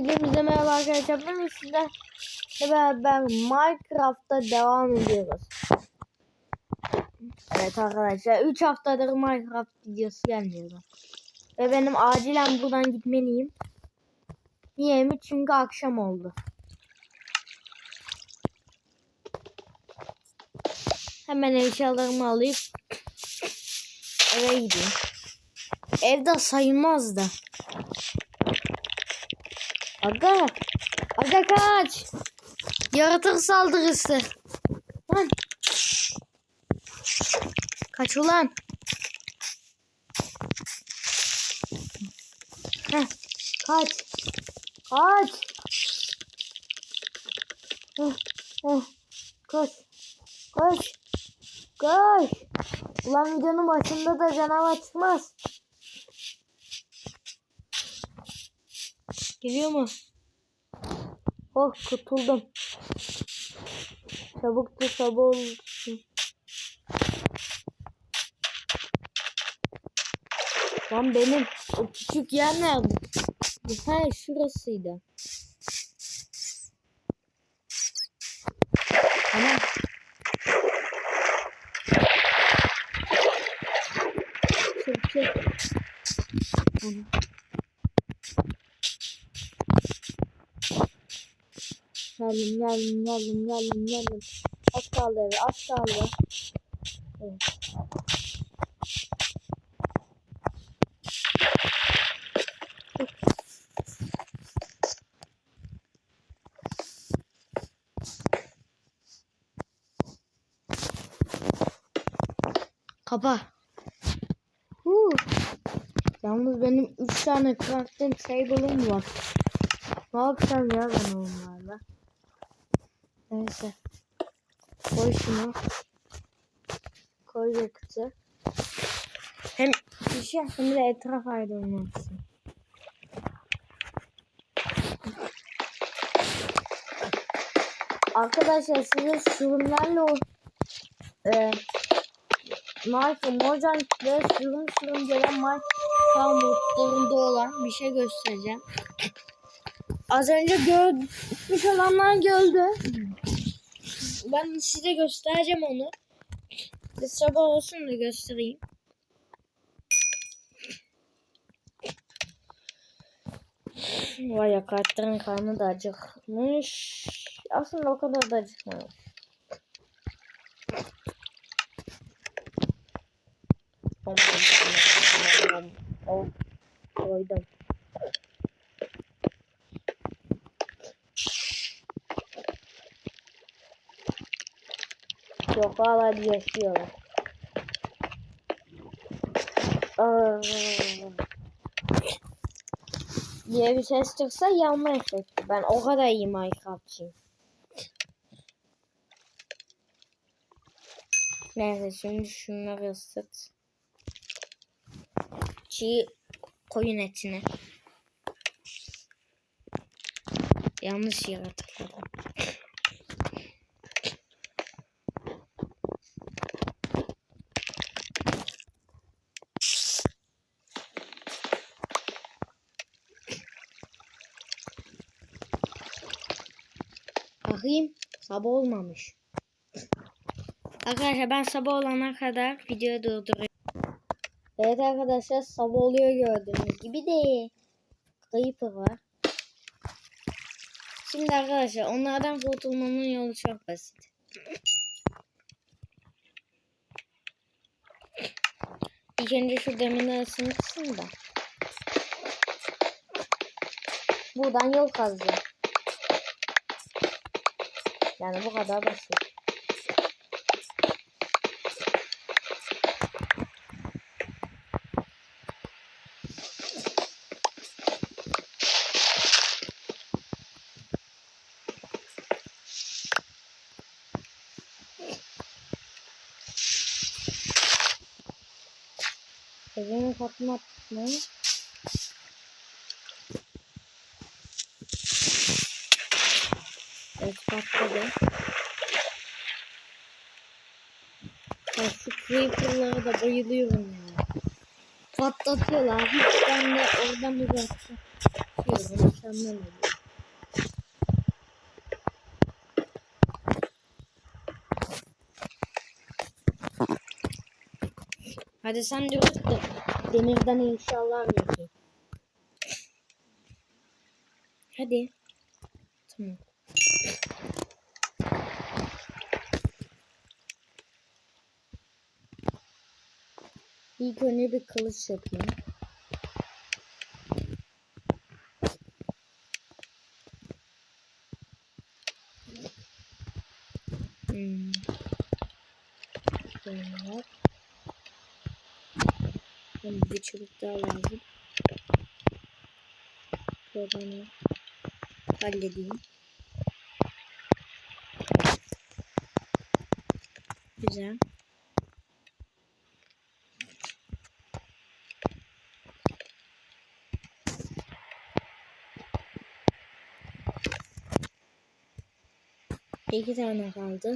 Öncelikle merhaba arkadaşlar. Bugün sizlerle beraber Minecraft'ta devam ediyoruz. Evet arkadaşlar 3 haftadır Minecraft videosu gelmiyor. Ve benim acilen buradan gitmeliyim. Niye mi? Çünkü akşam oldu. Hemen eşyalarımı alayım. Eve gideyim. Evde sayılmaz da. Aga. Aga kaç. Yaratık saldırısı. Lan. Kaç ulan. Heh. Kaç. Kaç. Heh. Heh. Kaç. Kaç. Kaç. Ulan videonun başında da canavar çıkmaz. Geliyor mu? Oh kurtuldum. Çabuk da sabah olsun. Lan benim o küçük yer nerede? Ha şurasıydı. Tamam. Çık çık. Tamam. Geldim geldim geldim geldim geldim. Az kaldı eve az kaldı. Evet. Kapa. Huu. Yalnız benim 3 tane crafting table'ım var. Ne yapacağım ya ben onlarla? Neyse. Koy şunu. Koy yakıtı. Hem pişe hem de etraf aydınlansın. Arkadaşlar size sürümlerle o e, Marka Mojang ve sürüm sürüm gelen marka modlarında olan bir şey göstereceğim. Az önce görmüş olanlar gördü. Ben size göstereceğim onu. Bir sabah olsun da göstereyim. Vay ya kartların karnı da acıkmış. Aslında o kadar da acıkmamış. Oh, Yok hala bir yaşıyorum. Aa, diye bir ses çıksa yanma efekti. Ben o kadar iyi Minecraftçıyım. Neyse şimdi şunları ısıt. Çiğ koyun etini. Yanlış yere Bakayım sabah olmamış. Arkadaşlar ben sabah olana kadar videoyu durduruyorum. Evet arkadaşlar sabah oluyor gördüğünüz gibi de Creeper var. Şimdi arkadaşlar onlardan kurtulmanın yolu çok basit. İlk önce şu demini ısınsın da. Buradan yol kazacağım. Yani bu kadar basit. Evimi patlatma. Evet patladı. Ya şu creeper'lara da bayılıyorum ya. Patlatıyorlar. Hiç ben de oradan uzakta. Şey, oluyor. Hadi sen diyorsun da demirden inşallah yapayım. Hadi. Tamam. İlk önce bir kılıç yapayım. Hmm. Tamam, bir çubuk daha lazım. Şuradan halledeyim. Güzel. İki tane kaldı.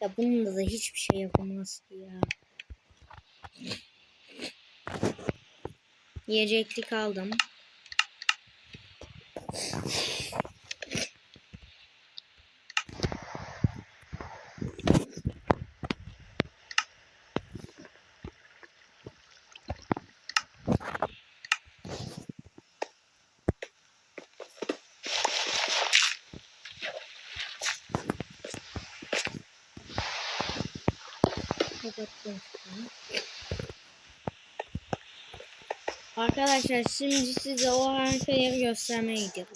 Ya bununla da hiçbir şey yapamaz ki ya. Yiyeceklik aldım. Arkadaşlar şimdi size o harika yeri göstermeye gidiyorum.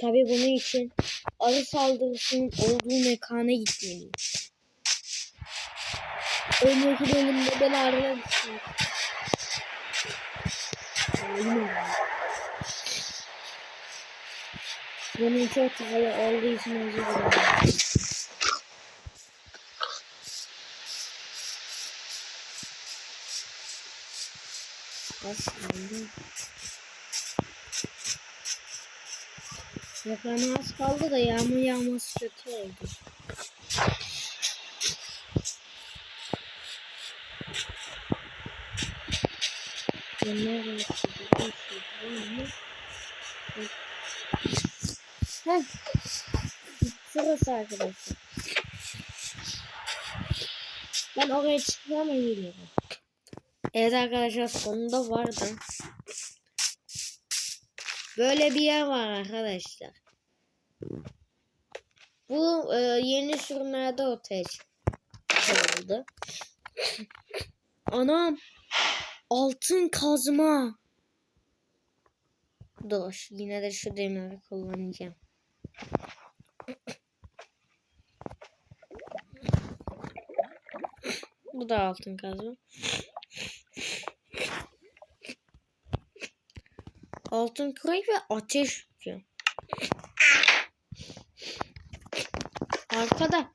Tabi bunun için arı saldırısının olduğu mekana gitmeliyim. Önceki bölümde ben arıya gittim. Bunun çok pahalı olduğu için özür dilerim. Aslında. Yaprağına az kaldı da yağmur yağması kötü oldu. Heh. Şurası arkadaşlar. Ben oraya çıkmam ama geliyorum. Evet arkadaşlar sonunda vardı. Böyle bir yer var arkadaşlar. Bu e, yeni sürümlerde ortaya çıktı. Anam altın kazma. Dur yine de şu demiri kullanacağım. Bu da altın kazma. Altın kürek ve ateş yükü. Arkada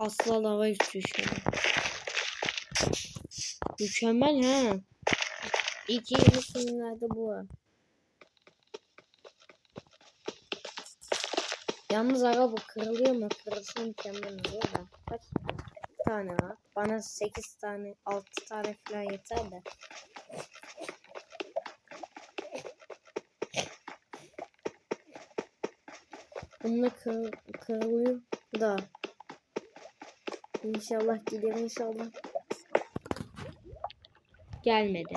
asla lava üstü şu. Mükemmel ha. İlk yeni filmlerde bu var. Yalnız araba kırılıyor mu? Kırılsa mükemmel oluyor da. Tane var? Bana 8 tane, 6 tane falan yeter de. Bununla kır, kırılıyor da. İnşallah gider inşallah. Gelmedi.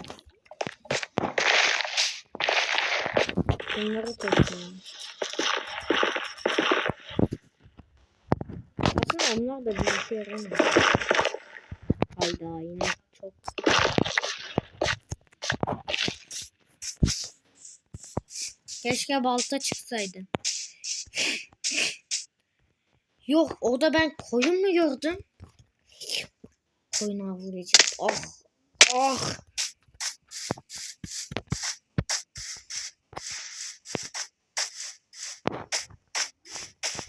Bunları toplayalım. Onlar da bir işe yaramıyor. Hayda yine çok. Keşke balta çıksaydı. Yok orada ben koyun mu gördüm? Koyun avlayacağım. Ah. Ah.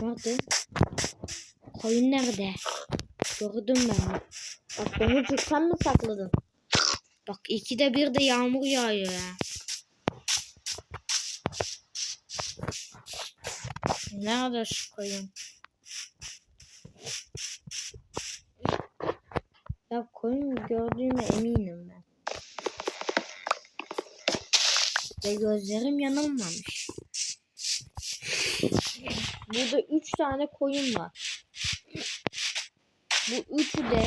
Nerede? Koyun nerede? Gördüm ben. Bak domuzcuk sen mi sakladın? Bak ikide bir de yağmur yağıyor ya. Nerede şu koyun? Ya koyun gördüğüme eminim ben. Ve gözlerim yanılmamış. Burada üç tane koyun var. Bu üçü de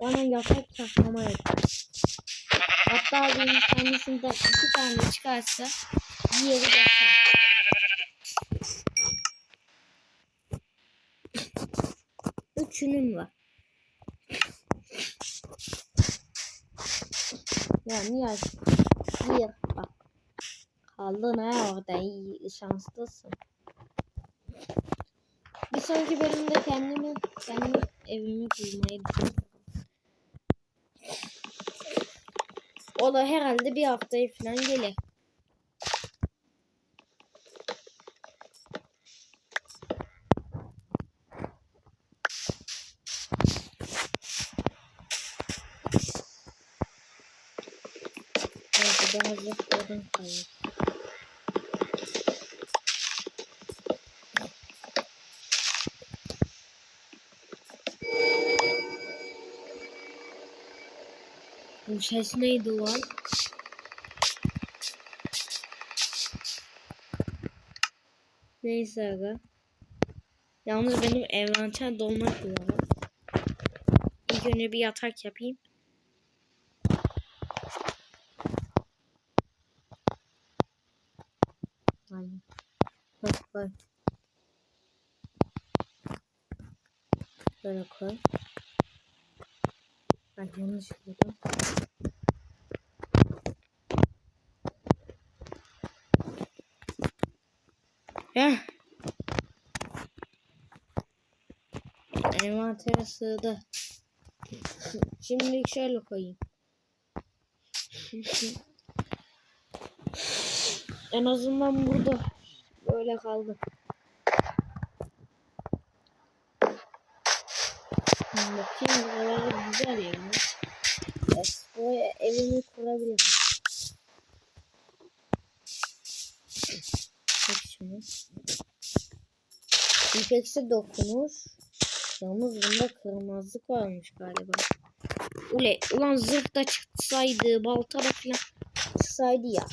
bana yatak saklama yeter. Hatta benim kendisinden iki tane çıkarsa diğeri yatar. Üçünün var. Ya niye Bir bak. Kaldın ha orada iyi şanslısın. Bir sonraki bölümde kendimi kendi evimi kurmayı düşünüyorum. O da herhalde bir haftaya falan gelir. Daha zıpladım kalmış. Bu ses neydi lan? Neyse aga. Yalnız benim envanter dolmak üzere. İlk önce bir yatak yapayım. Aynen. Bak bak. Böyle koy. Ben yanlış buldum. Heh. Envantere sığdı. Şimdi şöyle koyayım. en azından burada böyle kaldı. Bakayım buraları güzel ya. Evet, buraya evimi kurabilirim. Bak dokunuş. Yalnız bunda kırmızılık varmış galiba. Ule, ulan zırh da çıksaydı, balta da falan çıksaydı ya.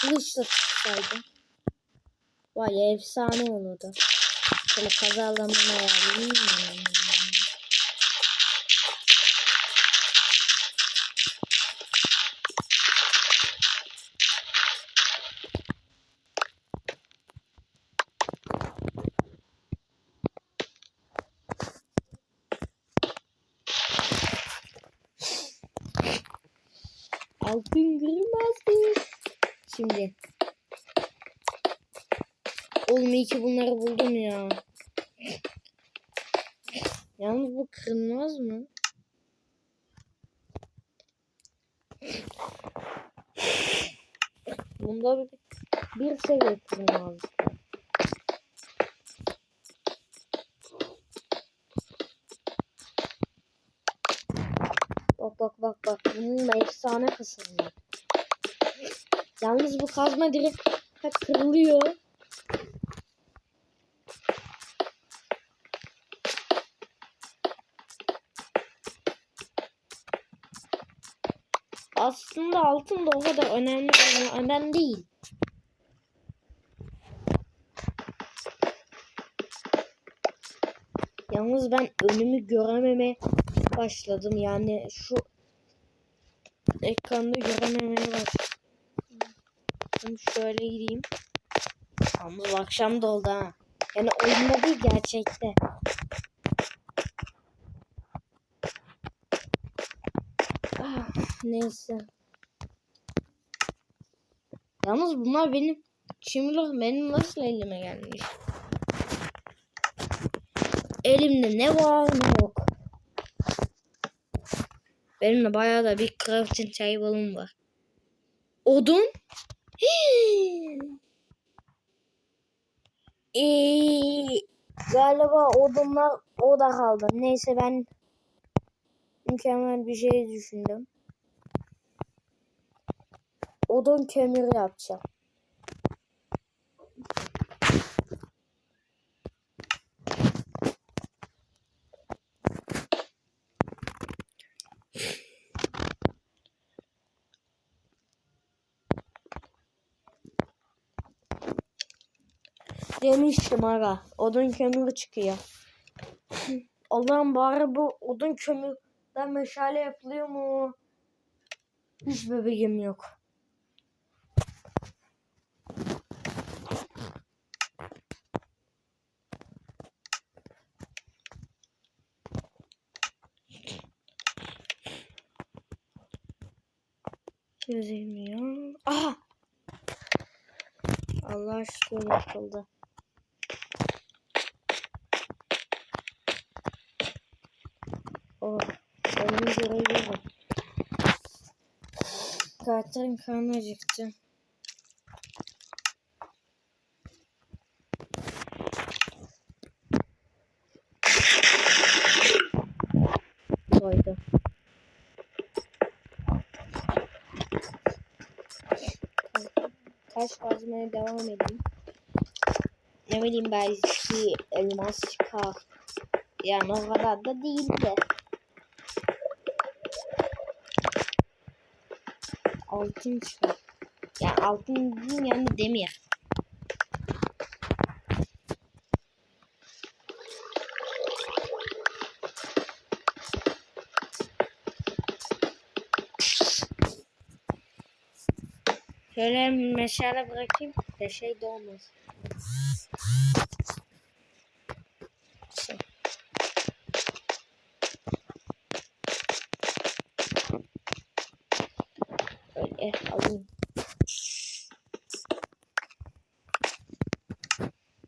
Kılıç da çıksaydı. Vay efsane olurdu. Şöyle ayarlayayım. Altın kırmızı. Şimdi. Oğlum iyi ki bunları buldum ya. Yalnız bu kırılmaz mı? Bunda bir, bir seviye kırılmaz. Bak bak bak bak. Bunun efsane kısımı. Yalnız bu kazma direkt kırılıyor. Aslında altın da o kadar önemli önemli değil. Yalnız ben önümü görememe başladım. Yani şu ekranda görememeye başladım. Şöyle gideyim. Yalnız akşam da ha. Yani oyunda değil gerçekte. Ah, neyse. Yalnız bunlar benim şimdi benim nasıl elime gelmiş? Elimde ne var ne yok. Benim de bayağı da bir crafting table'ım var. Odun. Ee, galiba odunlar o da kaldı. Neyse ben mükemmel bir şey düşündüm. Odun kömürü yapacağım. Demiştim aga. Odun kömürü çıkıyor. Allah'ım bari bu odun kömürden meşale yapılıyor mu? Hiç bebeğim yok. Gözükmüyor. Aha! Allah şükür yapıldı. Oh, benim görevi bu. Katilin karnı acıktı. Taş kazmaya devam edeyim. Ne bileyim belki elmas çıkar. Yani o kadar da değil de. Altın çıkar. Ya altın değil yani demir. Şöyle meşale bırakayım da şey de olmaz. Böyle alayım.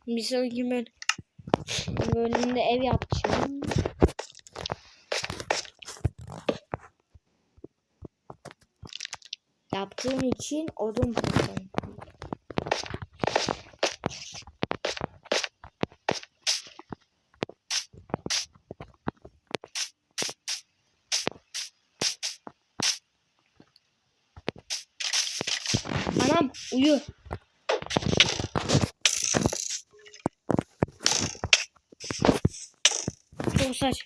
Bir sonraki böl bölümde ev yapacağım. Yaptığım için odun toplayayım. Anam uyu. Çok saç.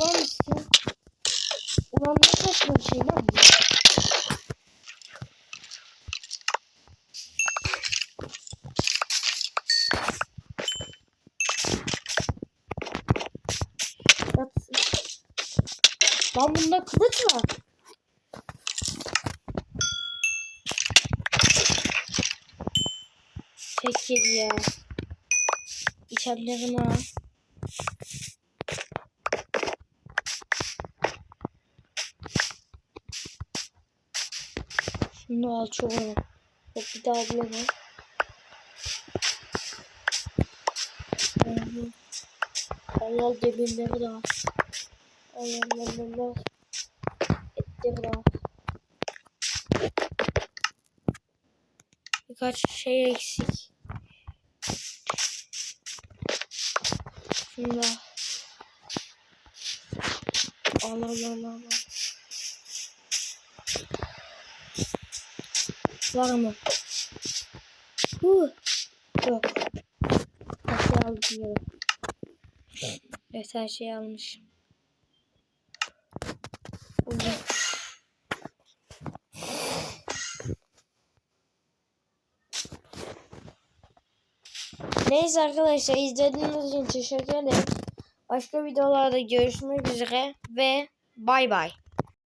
Ulan işte. Ulan ne saçma bir şey lan bu. Yatsın. Lan bunda kılıç var. Çekil ya. İçerilerini al. Şunu al önemli. Bak bir daha bulamam. Allah demirleri de al. Allah Birkaç şey eksik. Şunu da al. Allah Allah Allah. Var mı? Huh. Yok. Her şey aldım. Evet her şeyi almış. Neyse arkadaşlar izlediğiniz için teşekkür ederim. Başka videolarda görüşmek üzere ve bay bay.